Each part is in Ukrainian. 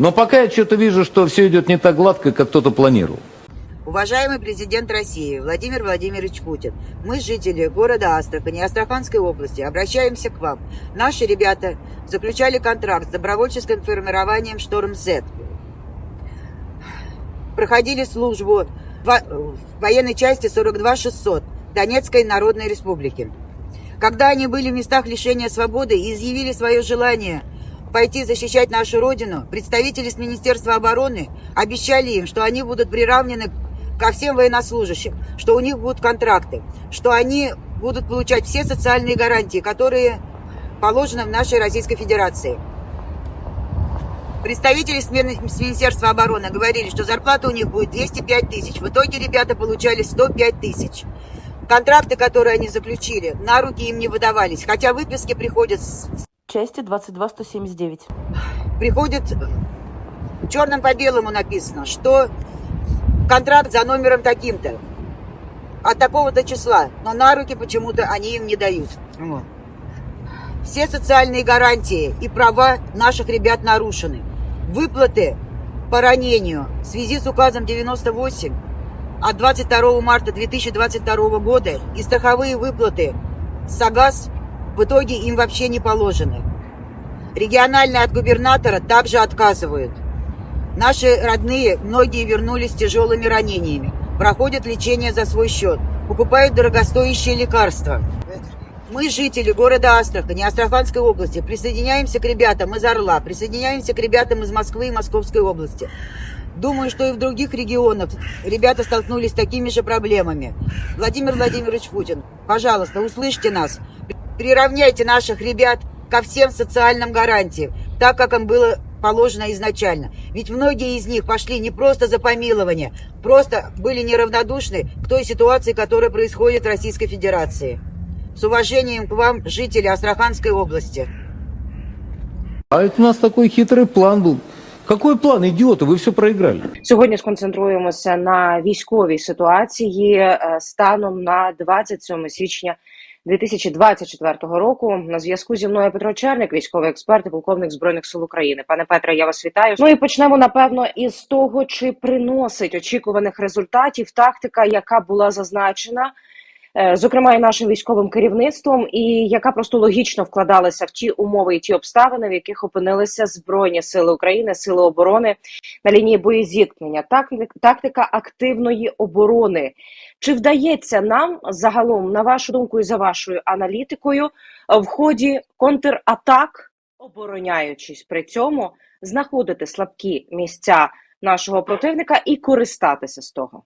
Но пока я что-то вижу, что все идет не так гладко, как кто-то планировал. Уважаемый президент России Владимир Владимирович Путин, мы, жители города Астрахани Астраханской области, обращаемся к вам. Наши ребята заключали контракт с добровольческим формированием «Шторм-З». Проходили службу в военной части 42-600 Донецкой Народной Республики. Когда они были в местах лишения свободы и изъявили свое желание пойти защищать нашу Родину, представители с Министерства обороны обещали им, что они будут приравнены ко всем военнослужащим, что у них будут контракты, что они будут получать все социальные гарантии, которые положены в нашей Российской Федерации. Представители с Мин- с Министерства обороны говорили, что зарплата у них будет 205 тысяч. В итоге ребята получали 105 тысяч. Контракты, которые они заключили, на руки им не выдавались, хотя выписки приходят с Части 22-179. приходит черным по белому написано, что контракт за номером таким-то, от такого-то числа, но на руки почему-то они им не дают. Вот. Все социальные гарантии и права наших ребят нарушены. Выплаты по ранению в связи с указом 98 от 22 марта 2022 года и страховые выплаты САГАС в итоге им вообще не положены. Региональные от губернатора также отказывают. Наши родные, многие вернулись с тяжелыми ранениями, проходят лечение за свой счет, покупают дорогостоящие лекарства. Мы, жители города Астрахани, Астраханской области, присоединяемся к ребятам из Орла, присоединяемся к ребятам из Москвы и Московской области. Думаю, что и в других регионах ребята столкнулись с такими же проблемами. Владимир Владимирович Путин, пожалуйста, услышьте нас. Приравняйте наших ребят ко всем социальным гарантиям, так как им было положено изначально. Ведь многие из них пошли не просто за помилование, просто были неравнодушны к той ситуации, которая происходит в Российской Федерации. С уважением к вам, жители Астраханской области. А это у нас такой хитрый план был. Какой план, идиоты? Вы все проиграли. Сьогодні сконцентруємося на військовій ситуації е, станом на 27 січня 2024 року. На зв'язку зі мною Петро Черник, військовий експерт і полковник збройних сил України. Пане Петре, я вас вітаю. Ну і почнемо напевно із того, чи приносить очікуваних результатів тактика, яка була зазначена. Е, Зокрема, і нашим військовим керівництвом, і яка просто логічно вкладалася в ті умови і ті обставини, в яких опинилися збройні сили України, сили оборони на лінії боєзіткнення, тактика, тактика активної оборони. Чи вдається нам загалом, на вашу думку і за вашою аналітикою, в ході контратак, обороняючись при цьому, знаходити слабкі місця нашого противника і користатися з того?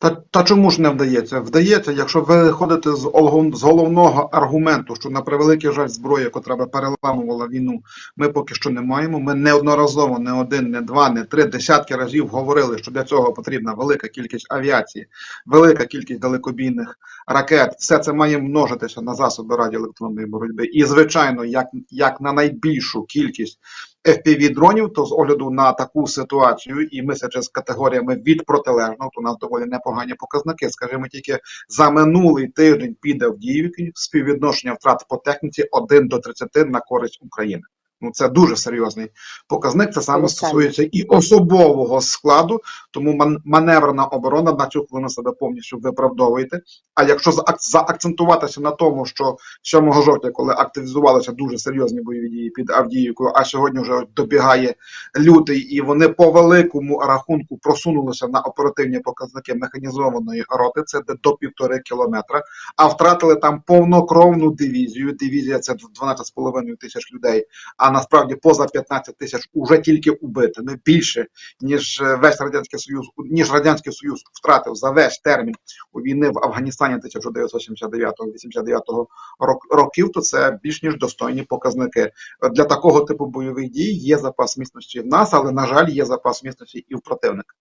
Та, та чому ж не вдається? Вдається, якщо ви виходите з, з головного аргументу, що на превеликий жаль зброя, котра би переламувала війну, ми поки що не маємо. Ми неодноразово, не один, не два, не три, десятки разів говорили, що для цього потрібна велика кількість авіації, велика кількість далекобійних ракет. Все це має множитися на засоби радіоелектронної боротьби. І, звичайно, як, як на найбільшу кількість FPV-дронів, то з огляду на таку ситуацію і мислячи з категоріями від протилежного, то у нас доволі непогані показники. Скажімо, тільки за минулий тиждень під Авдіївки співвідношення втрат по техніці 1 до 30 на користь України. Ну це дуже серйозний показник. Це саме стосується і особового складу, тому ман- маневрна оборона на цю хвилину себе повністю виправдовуєте. А якщо заакцентуватися на тому, що 7 жовтня, коли активізувалися дуже серйозні бойові дії під Авдіївкою, а сьогодні вже добігає лютий, і вони по великому рахунку просунулися на оперативні показники механізованої роти, це де до півтори кілометра, а втратили там повнокровну дивізію. Дивізія це 12,5 тисяч людей, а насправді поза 15 тисяч уже тільки убитими, більше ніж е, весь радянський союз, ніж радянський союз втратив за весь термін у війни в Афганістані 1979-89 рок- років, то це більш ніж достойні показники. Для такого типу бойових дій є запас міцності в нас, але на жаль, є запас міцності і в противника.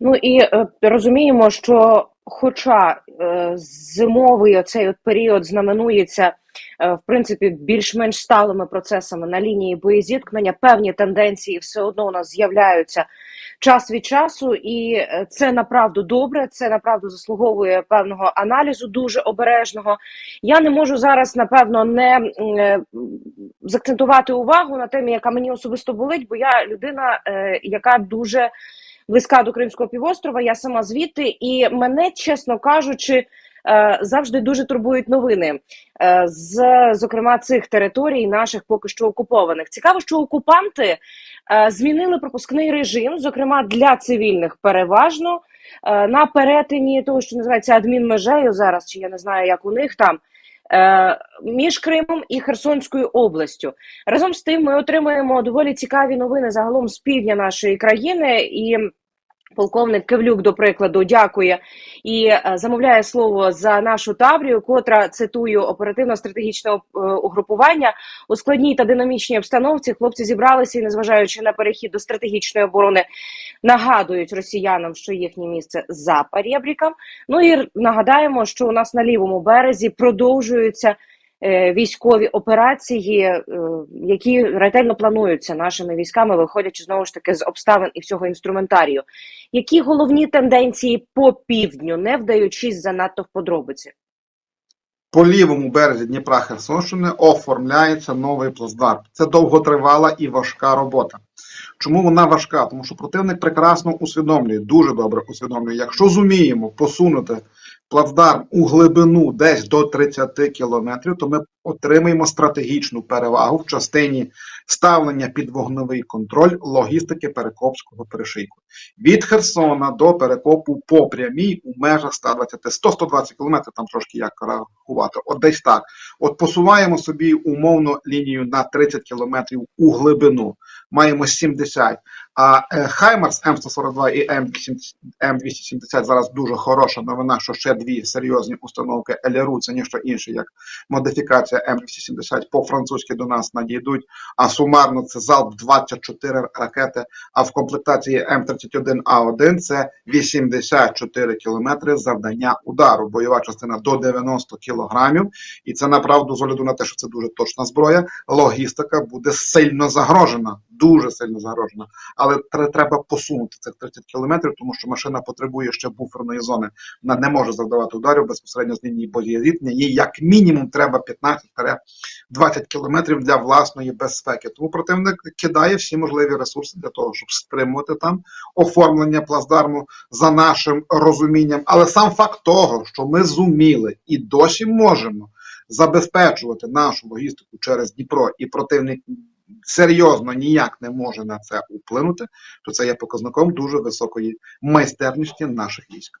Ну і е, розуміємо, що хоча е, зимовий оцей от період знаменується в принципі більш-менш сталими процесами на лінії боєзіткнення. Певні тенденції все одно у нас з'являються час від часу, і е, це направду добре. Це направду заслуговує певного аналізу, дуже обережного. Я не можу зараз напевно не е, закцентувати увагу на темі, яка мені особисто болить, бо я людина, е, яка дуже близька до Кримського півострова. Я сама звідти, і мене, чесно кажучи, е, завжди дуже турбують новини е, з зокрема цих територій, наших поки що окупованих. Цікаво, що окупанти е, змінили пропускний режим, зокрема для цивільних, переважно е, на перетині того, що називається адмінмежею зараз, чи я не знаю, як у них там. е, Між Кримом і Херсонською областю разом з тим ми отримуємо доволі цікаві новини загалом з півдня нашої країни, і полковник Кевлюк, до прикладу, дякує і е, замовляє слово за нашу Таврію, котра цитую оперативно-стратегічне е, угрупування у складній та динамічній обстановці. Хлопці зібралися і, незважаючи на перехід до стратегічної оборони, нагадують росіянам, що їхнє місце за перебріком. Ну і нагадаємо, що у нас на лівому березі продовжуються військові операції, е, які ретельно плануються нашими військами, виходячи знову ж таки з обставин і всього інструментарію. Які головні тенденції по півдню, не вдаючись занадто в подробиці? По лівому березі Дніпра Херсонщини оформляється новий плацдарм. Це довготривала і важка робота. Чому вона важка? Тому що противник прекрасно усвідомлює, дуже добре усвідомлює. Якщо зуміємо посунути плацдарм у глибину десь до 30 кілометрів, то ми отримаємо стратегічну перевагу в частині ставлення під вогневий контроль логістики Перекопського перешийку. Від Херсона до Перекопу по прямій у межах 120, 100-120 кілометрів, там трошки як рахувати, от десь так. От посуваємо собі умовно лінію на 30 кілометрів у глибину, маємо 70. А е, Хаймарс М142 і М270 зараз дуже хороша новина, що ще дві серйозні установки ЛРУ, це ніщо інше, як модифікація М270 по-французьки до нас надійдуть, а сумарно це залп 24 ракети, а в комплектації М31А1 це 84 кілометри завдання удару, бойова частина до 90 кілограмів, і це направду з огляду на те, що це дуже точна зброя, логістика буде сильно загрожена, дуже сильно загрожена. Але тре- треба посунути цих 30 кілометрів, тому що машина потребує ще буферної зони. Вона не може завдавати ударів безпосередньо з лінії боєзіткнення. Їй як мінімум треба 15-20 кілометрів для власної безпеки. Тому противник кидає всі можливі ресурси для того, щоб стримувати там оформлення плацдарму за нашим розумінням. Але сам факт того, що ми зуміли і досі можемо забезпечувати нашу логістику через Дніпро, і противник серйозно ніяк не може на це вплинути, то це є показником дуже високої майстерності наших військ.